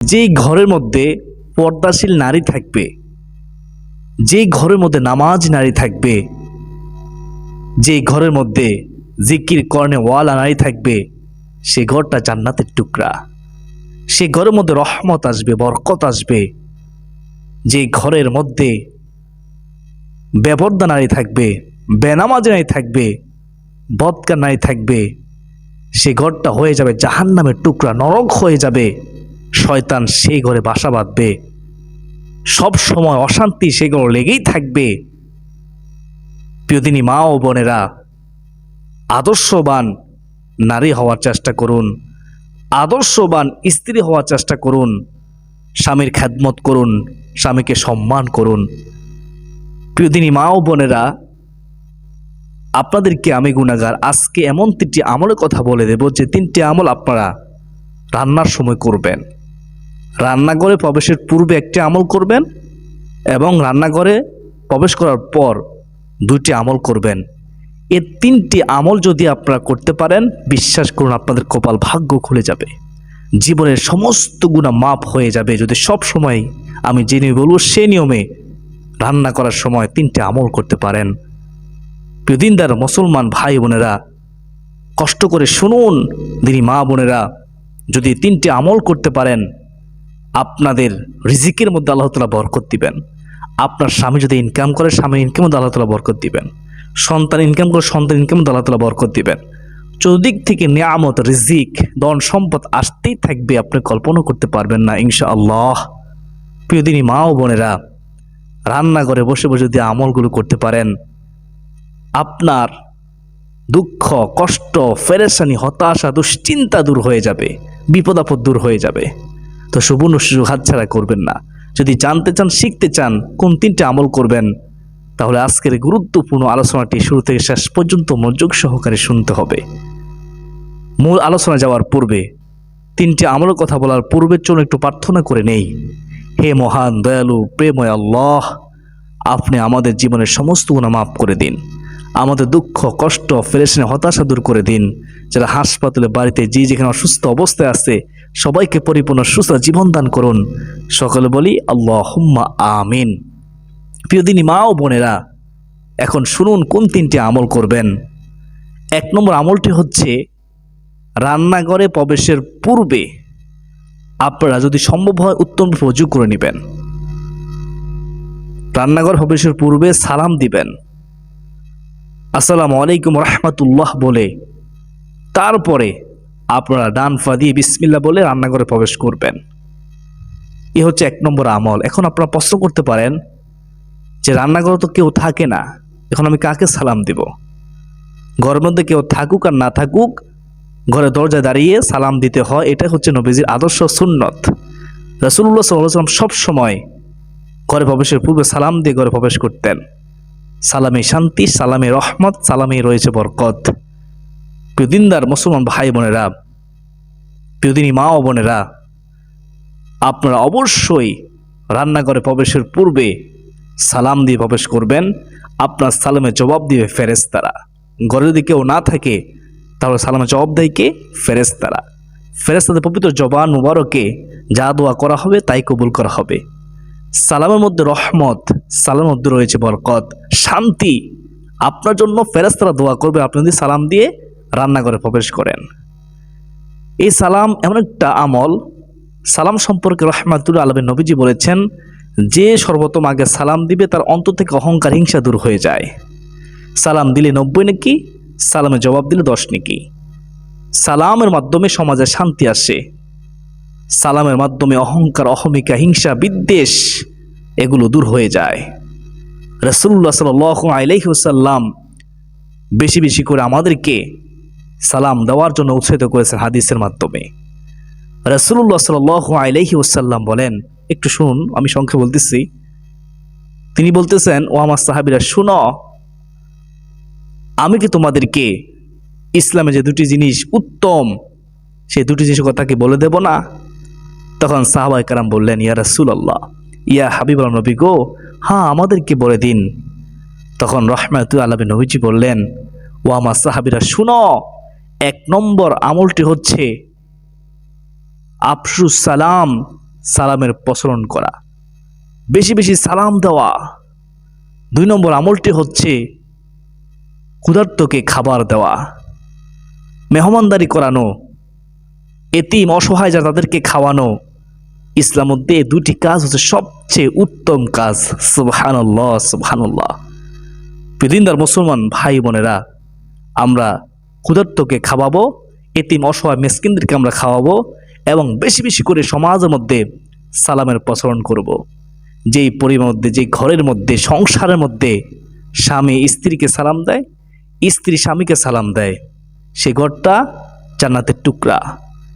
যেই ঘরের মধ্যে পর্দাশীল নারী থাকবে, যেই ঘরের মধ্যে নামাজ নারী থাকবে, যেই ঘরের মধ্যে জিকির কর্ণে ওয়ালা নারী থাকবে, সে ঘরটা জান্নাতের টুকরা। সে ঘরের মধ্যে রহমত আসবে, বরকত আসবে। যে ঘরের মধ্যে বেপর্দা নারী থাকবে, বেনামাজ নারী থাকবে, বদকা নারী থাকবে, সে ঘরটা হয়ে যাবে জাহান নামের টুকরা, নরক হয়ে যাবে। শয়তান সেই ঘরে বাসা বাঁধবে। সব সময় অশান্তি সে ঘর লেগেই থাকবে। প্রিয়দিনী মা ও বোনেরা, আদর্শবান নারী হওয়ার চেষ্টা করুন। আদর্শবান স্ত্রী হওয়ার চেষ্টা করুন। স্বামীর খ্যাদমত করুন, স্বামীকে সম্মান করুন। প্রিয়দিনী মা ও বোনেরা, আপনাদেরকে আমি গুণাগার আজকে এমন তিনটি আমলের কথা বলে দেব যে তিনটি আমল আপনারা রান্নার সময় করবেন। রান্নাঘরে প্রবেশের পূর্বে একটি আমল করবেন এবং রান্নাঘরে প্রবেশ করার পর দুইটি আমল করবেন। এ তিনটি আমল যদি আপনারা করতে পারেন, বিশ্বাস করুন আপনাদের কপাল ভাগ্য খুলে যাবে। জীবনের সমস্ত গুণা মাপ হয়ে যাবে। যদি সব সময় আমি যে নিয়মে বলব, সে নিয়মে রান্না করার সময় তিনটে আমল করতে পারেন। প্রিয়দিনদার মুসলমান ভাই বোনেরা, কষ্ট করে শুনুন দিনী মা বোনেরা, যদি তিনটে আমল করতে পারেন আপনাদের রিজিকের মধ্যে আল্লাহ তালা বরকত দিবেন। আপনার স্বামী যদি ইনকাম করে, স্বামীর ইনকামের মধ্যে আল্লাহ তালা বরকত দিবেন। সন্তান ইনকাম করে, সন্তান ইনকামের মধ্যে আল্লাহ তালা বরকত দিবেন। চতুর্দিক থেকে নিয়ামত, রিজিক, ধন সম্পদ আসতেই থাকবে আপনি কল্পনা করতে পারবেন না ইনশা আল্লাহ প্রিয়দিনী মা ও বোনেরা, রান্নাঘরে বসে বসে যদি আমলগুলো করতে পারেন, আপনার দুঃখ, কষ্ট, ফেরেশানি, হতাশা, দুশ্চিন্তা দূর হয়ে যাবে বিপদ আপদ দূর হয়ে যাবে। তো সুবর্ণ সুযোগ হাতছাড়া করবেন না। যদি জানতে চান, শিখতে চান, কোন তিনটে আমল করবেন, তাহলে আজকের গুরুত্বপূর্ণ আলোচনাটি শুরু থেকে শেষ পর্যন্ত মনোযোগ সহকারে শুনতে হবে। মূল আলোচনা যাওয়ার পূর্বে, তিনটি আমলের কথা বলার পূর্বের জন্য একটু প্রার্থনা করে নেই। হে মহান, দয়ালু প্রেময় আল্লাহ, আপনি আমাদের জীবনের সমস্ত গুণা মাফ করে দিন। আমাদের দুঃখ, কষ্ট ফেরেশনে হতাশা দূর করে দিন। যারা হাসপাতালে, বাড়িতে, যে যেখানে অসুস্থ অবস্থায় আছে সবাইকে পরিপূর্ণ সুস্থ জীবন দান করুন। সকলে বলি আল্লাহ হুম্মা আমিন প্রিয়দিনী মা ও বোনেরা, এখন শুনুন কোন তিনটি আমল করবেন। এক নম্বর আমলটি হচ্ছে, রান্নাঘরে প্রবেশের পূর্বে আপনারা যদি সম্ভব হয় উত্তম রুজু করে নেবেন। রান্নাঘর প্রবেশের পূর্বে সালাম দিবেন। আসসালামু আলাইকুম রহমতুল্লাহ বলে। তারপরে আপনারা ডান ফা দিয়ে বিসমিল্লা বলে রান্নাঘরে প্রবেশ করবেন। এ হচ্ছে এক নম্বর আমল। এখন আপনারা প্রশ্ন করতে পারেন যে রান্নাঘরে তো কেউ থাকে না, এখন আমি কাকে সালাম দিব? ঘরের মধ্যে কেউ থাকুক আর না থাকুক ঘরে দরজায় দাঁড়িয়ে সালাম দিতে হয় এটা হচ্ছে নবীজির আদর্শ সুন্নত। রাসুল্লাহ সাল্লাম সব সময় ঘরে প্রবেশের পূর্বে সালাম দিয়ে ঘরে প্রবেশ করতেন। সালামে শান্তি, সালামে রহমত সালামে রয়েছে বরকত। প্রিয়দিনদার মুসলমান ভাই বোনেরা প্রিয়দিনী মা ও বোনেরা, আপনারা অবশ্যই রান্নাঘরে প্রবেশের পূর্বে সালাম দিয়ে প্রবেশ করবেন। আপনার সালামে জবাব দিবে ফেরেস্তারা ঘরে যদি কেউ না থাকে, তাহলে সালামে জবাব দেয় কে? ফেরেস্তারা ফেরেস্তাদের পবিত্র জবান মুবারকে যা দোয়া করা হবে তাই কবুল করা হবে। সালামের মধ্যে রহমত, সালামের মধ্যে রয়েছে বরকত, শান্তি। আপনার জন্য ফেরেস্তারা দোয়া করবে, আপনি যদি সালাম দিয়ে রান্নাঘরে প্রবেশ করেন। এই সালাম এমন একটা আমল। সালাম সম্পর্কে রহমাতুল্লাহ আলমের নবীজি বলেছেন, যে সর্বপ্রথম আগে সালাম দিবে তার অন্তর থেকে অহংকার, হিংসা দূর হয়ে যায়। সালাম দিলে নব্বই নাকি, সালামে জবাব দিলে দশ নাকি। সালামের মাধ্যমে সমাজে শান্তি আসে। সালামের মাধ্যমে অহংকার, অহমিকা, হিংসা, বিদ্বেষ এগুলো দূর হয়ে যায়। রসুল্লাহ সাল আলাইসাল্লাম বেশি বেশি করে আমাদেরকে সালাম দেওয়ার জন্য উৎসাহিত করেছেন হাদিসের মাধ্যমে। রসুল্লাহ সাল আলাইহি ওসাল্লাম বলেন, একটু শুনুন, আমি সংখ্যে বলতেছি। তিনি বলতেছেন, ও আমার সাহাবিরা, শুনো, আমি কি তোমাদেরকে ইসলামে যে দুটি জিনিস উত্তম, সেই দুটি জিনিসের কথা কি বলে দেব না? তখন সাহাবাই কারাম বললেন, ইয়া রাসুল আল্লাহ ইয়া হাবিব নবী গো হ্যাঁ আমাদেরকে বলে দিন। তখন রহমাতু আলমী নবীজি বললেন, ও আমার সাহাবিরা, শুনো এক নম্বর আমলটি হচ্ছে আফসুস সালাম, সালামের প্রচলন করা। বেশি বেশি সালাম দেওয়া। দুই নম্বর আমলটি হচ্ছে ক্ষুধার্তকে খাবার দেওয়া, মেহমানদারি করানো, এতিম অসহায় যা তাদেরকে খাওয়ানো। ইসলাম মধ্যে দুটি কাজ হচ্ছে সবচেয়ে উত্তম কাজ। সুবহানাল্লাহ সুবহানাল্লাহ। পৃথিবীর মুসলমান ভাই বোনেরা, আমরা ক্ষুধার্তকে খাওয়াবো, এতিম অসহায় মেসকিনদেরকে আমরা খাওয়াবো এবং বেশি বেশি করে সমাজের মধ্যে সালামের প্রচলন করব। যেই পরিবার মধ্যে, যেই ঘরের মধ্যে, সংসারের মধ্যে স্বামী স্ত্রীকে সালাম দেয়, স্ত্রী স্বামীকে সালাম দেয়, সে ঘরটা জান্নাতের টুকরা।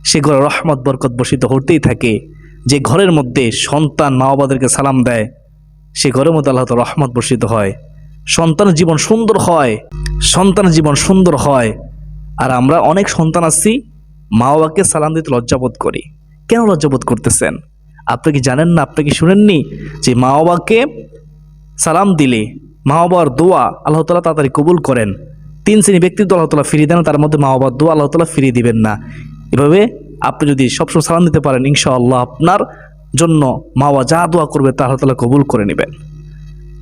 সে ঘরে রহমত, বরকত বসিত হতেই থাকে। যে ঘরের মধ্যে সন্তান মা বাবাদেরকে সালাম দেয়, সে ঘরের মধ্যে আল্লাহ রহমত বর্ষিত হয়। সন্তানের জীবন সুন্দর হয়, সন্তানের জীবন সুন্দর হয়। আর আমরা অনেক সন্তান আছি মা বাবাকে সালাম দিতে লজ্জাবোধ করি। কেন লজ্জাবোধ করতেছেন? আপনি কি জানেন না, আপনি কি শুনেননি যে মা বাবাকে সালাম দিলে মা বাবার দোয়া আল্লাহ তালা তাড়াতাড়ি কবুল করেন? তিন শ্রেণি ব্যক্তিত্ব আল্লাহ তালা ফিরিয়ে দেন, তার মধ্যে মা বাবার দোয়া আল্লাহ তালা ফিরিয়ে দিবেন না। এভাবে আপনি যদি সবসময় সালাম দিতে পারেন, ইনশাআল্লাহ আপনার জন্য মা বাবা যা দোয়া করবে তা আল্লাহ তালা কবুল করে নেবেন।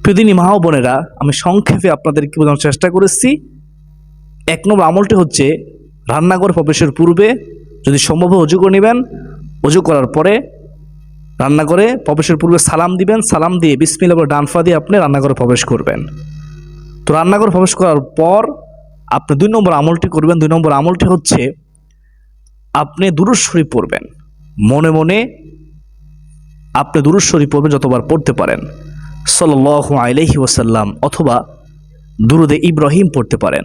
প্রিয়দিনী মা বোনেরা, আমি সংক্ষেপে আপনাদেরকে বোঝানোর চেষ্টা করেছি এক নম্বর আমলটি হচ্ছে রান্নাঘর প্রবেশের পূর্বে যদি সম্ভব অজু করে নেবেন। অজু করার পরে রান্নাঘরে প্রবেশের পূর্বে সালাম দিবেন। সালাম দিয়ে বিসমিল্লা করে ডানফা দিয়ে আপনি রান্নাঘরে প্রবেশ করবেন। তো রান্নাঘরে প্রবেশ করার পর আপনি দুই নম্বর আমলটি করবেন। দুই নম্বর আমলটি হচ্ছে আপনি দুরুশ্বরী পড়বেন। মনে মনে আপনি দুরুশ্বরী পড়বেন যতবার পড়তে পারেন। সাল্লাহ আলহি ওসাল্লাম অথবা দুরুদে ইব্রাহিম পড়তে পারেন।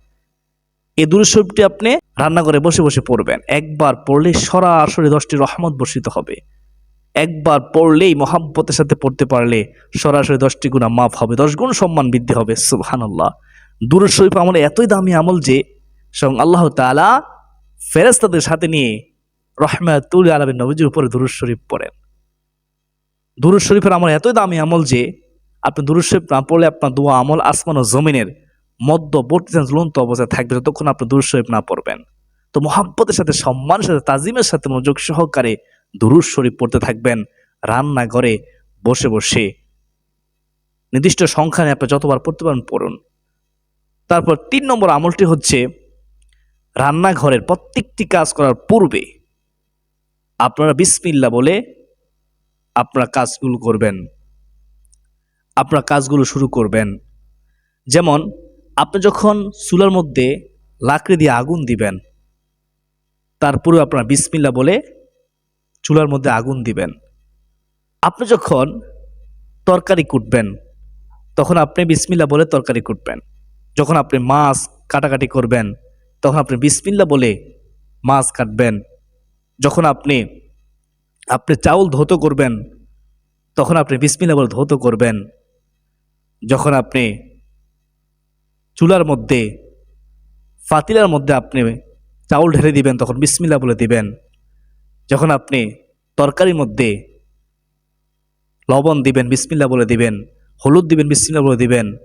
এই দুরুদ শরীফটি আপনি রান্নাঘরে বসে বসে পড়বেন। একবার পড়লে সরাসরি দশটি রহমত বর্ষিত হবে। একবার পড়লেই মহাব্বতের সাথে পড়তে পারলে সরাসরি দশটি গুণা মাফ হবে, দশ গুণ সম্মান বৃদ্ধি হবে। সুবহানাল্লাহ। দুরুদ শরীফ আমল এতই দামি আমল যে স্বয়ং আল্লাহ তাআলা ফেরেস্তাদের সাথে নিয়ে রহমাতুল আলমের নবীজির উপরে দুরুদ শরীফ পড়েন। দুরুদ শরীফের আমল এতই দামি আমল যে আপনি দুরুদ শরীফ না পড়লে আপনার দোয়া আমল আসমান ও জমিনের মধ্যবর্তী ঝুলন্ত অবস্থায় থাকবে যতক্ষণ আপনি দুরুদ শরীফ না পড়বেন। তো মহাব্বতের সাথে, সম্মানের সাথে, তাজিমের সাথে মনোযোগ সহকারে দুরুদ শরীফ পড়তে থাকবেন। রান্নাঘরে বসে বসে নির্দিষ্ট সংখ্যা নিয়ে আপনি যতবার পড়তে পারেন পড়ুন। তারপর তিন নম্বর আমলটি হচ্ছে, রান্নাঘরের প্রত্যেকটি কাজ করার পূর্বে আপনারা বিসমিল্লা বলে আপনারা কাজগুলো করবেন। আপনারা কাজগুলো শুরু করবেন। যেমন আপনি যখন চুলার মধ্যে লাকড়ি দিয়ে আগুন দিবেন তারপরে আপনার বিসমিল্লা বলে চুলার মধ্যে আগুন দিবেন। আপনি যখন তরকারি কুটবেন, তখন আপনি বিসমিল্লা বলে তরকারি কুটবেন। যখন আপনি মাছ কাটাকাটি করবেন, তখন আপনি বিসমিল্লা বলে মাছ কাটবেন। যখন আপনি আপনি চাউল ধৌত করবেন, তখন আপনি বিসমিল্লা বলে ধৌত করবেন। যখন আপনি চুলার মধ্যে, ফাতিলার মধ্যে আপনি চাউল ঢেলে দিবেন, তখন বিসমিল্লা বলে দিবেন। যখন আপনি তরকারির মধ্যে লবণ দিবেন বিসমিল্লা বলে দিবেন, হলুদ দিবেন বিসমিল্লা বলে দিবেন,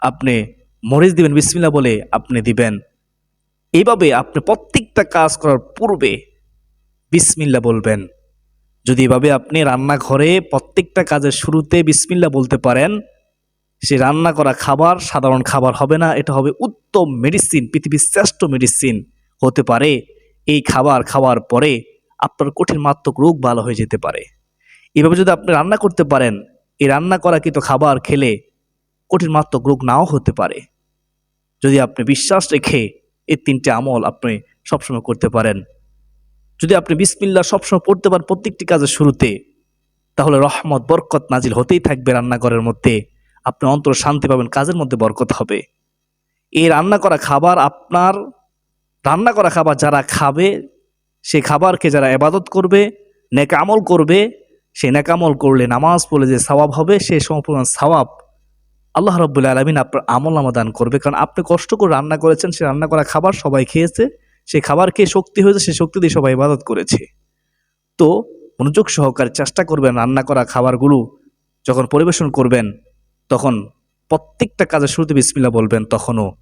আপনি মরিচ দিবেন বিসমিল্লা বলে আপনি দিবেন। এইভাবে আপনি প্রত্যেকটা কাজ করার পূর্বে বিসমিল্লা বলবেন। যদি এভাবে আপনি রান্নাঘরে প্রত্যেকটা কাজের শুরুতে বিসমিল্লা বলতে পারেন সে রান্না করা খাবার সাধারণ খাবার হবে না, এটা হবে উত্তম মেডিসিন পৃথিবীর শ্রেষ্ঠ মেডিসিন হতে পারে। এই খাবার খাওয়ার পরে আপনার কঠিন মাত্মক রোগ ভালো হয়ে যেতে পারে। এভাবে যদি আপনি রান্না করতে পারেন, এই রান্না করা কিন্তু খাবার খেলে কঠিন মাত্মক রোগ নাও হতে পারে। যদি আপনি বিশ্বাস রেখে এই তিনটে আমল আপনি সবসময় করতে পারেন। যদি আপনি বিসমিল্লা সবসময় পড়তে পারেন প্রত্যেকটি কাজের শুরুতে, তাহলে রহমত, বরকত নাজিল হতেই থাকবে রান্নাঘরের মধ্যে। আপনি অন্তর শান্তি পাবেন, কাজের মধ্যে বরকত হবে। এই রান্না করা খাবার আপনার, রান্না করা খাবার যারা খাবে, সে খাবারকে যারা এবাদত করবে নেকামল করবে, সে নেকামল করলে নামাজ পড়লে যে সওয়াব হবে, সে সম্পূর্ণ সওয়াব আল্লাহ রব্বুল্লা আলমিন আপনার আমল দান করবে। কারণ আপনি কষ্ট করে রান্না করেছেন, সে রান্না করা খাবার সবাই খেয়েছে সেই খাবার খেয়ে শক্তি হয়েছে, সে শক্তি দিয়ে সবাই ইবাদত করেছে। তো মনোযোগ সহকারে চেষ্টা করবেন রান্না করা খাবারগুলো যখন পরিবেশন করবেন তখন প্রত্যেকটা কাজের শুরুতে বিসমিল্লা বলবেন, তখনও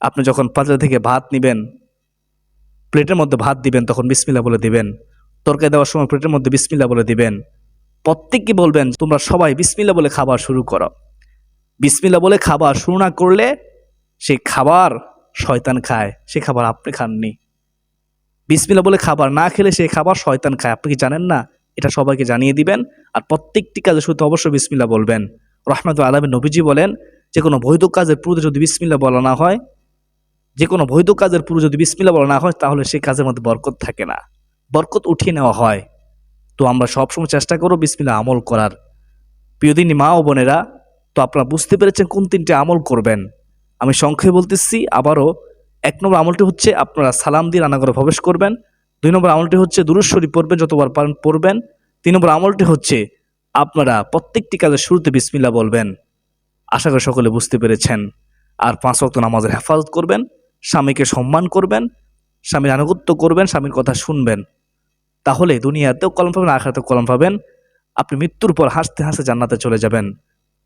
আপনি যখন পাত্র থেকে ভাত নেবেন, প্লেটের মধ্যে ভাত দিবেন, তখন বিসমিল্লা বলে দিবেন। তরকারি দেওয়ার সময় প্লেটের মধ্যে বিসমিল্লা বলে দিবেন। প্রত্যেককে বলবেন, তোমরা সবাই বিসমিল্লা বলে খাবার শুরু করো। বিসমিল্লা বলে খাবার শুরু না করলে সেই খাবার শয়তান খায়, সে খাবার আপনি খাননি। বিসমিল্লা বলে খাবার না খেলে সেই খাবার শয়তান খায়। আপনি কি জানেন না? এটা সবাইকে জানিয়ে দিবেন। আর প্রত্যেকটি কাজে শুধু অবশ্যই বিসমিল্লা বলবেন। রহমত আলমী নবীজি বলেন, যে কোনো বৈধ কাজের পূর্বে যদি বিসমিল্লা বলা না হয়, যে কোনো বৈধ কাজের পূর্বে যদি বিসমিল্লা বলা না হয়, তাহলে সেই কাজের মধ্যে বরকত থাকে না। বরকত উঠিয়ে নেওয়া হয়। তো আমরা সবসময় চেষ্টা করব বিসমিল্লা আমল করার। প্রিয়দিনী মা ও বোনেরা, তো আপনারা বুঝতে পেরেছেন কোন তিনটে আমল করবেন। আমি সংক্ষেপে বলতেছি, আবারও এক নম্বর আমলটি হচ্ছে আপনারা সালাম দিয়ে রান্নাঘরে প্রবেশ করবেন। দুই নম্বর আমলটি হচ্ছে দুরুশ্বরী পড়বেন যতবার পারেন পড়বেন। তিন নম্বর আমলটি হচ্ছে আপনারা প্রত্যেকটি কাজের শুরুতে বিসমিল্লা বলবেন। আশা করি সকলে বুঝতে পেরেছেন। আর পাঁচ ওয়াক্ত নামাজের হেফাজত করবেন, স্বামীকে সম্মান করবেন, স্বামীর আনুগত্য করবেন, স্বামীর কথা শুনবেন। তাহলে দুনিয়াতেও কলম পাবেন আখাতেও কলম পাবেন। আপনি মৃত্যুর পর হাসতে হাসতে জান্নাতে চলে যাবেন।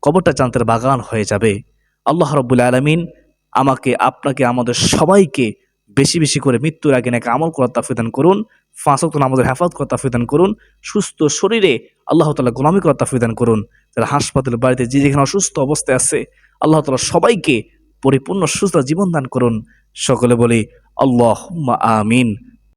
কবরটা জান্তের বাগান হয়ে যাবে। আল্লাহ রব্বুল আলমিন আমাকে, আপনাকে, আমাদের সবাইকে বেশি বেশি করে মৃত্যুর আগে নাকি আমল করার তাফিদান করুন ফাঁসক্ত নামাজের হেফাজত করার তাফিদান করুন। সুস্থ শরীরে আল্লাহ তালা গোলামি করার তাফিদান করুন। যারা হাসপাতালের বাড়িতে যে যেখানে অসুস্থ অবস্থায় আছে, আল্লাহ তালা সবাইকে পরিপূর্ণ সুস্থ জীবন দান করুন। সকলে বলি আল্লাহ আমিন।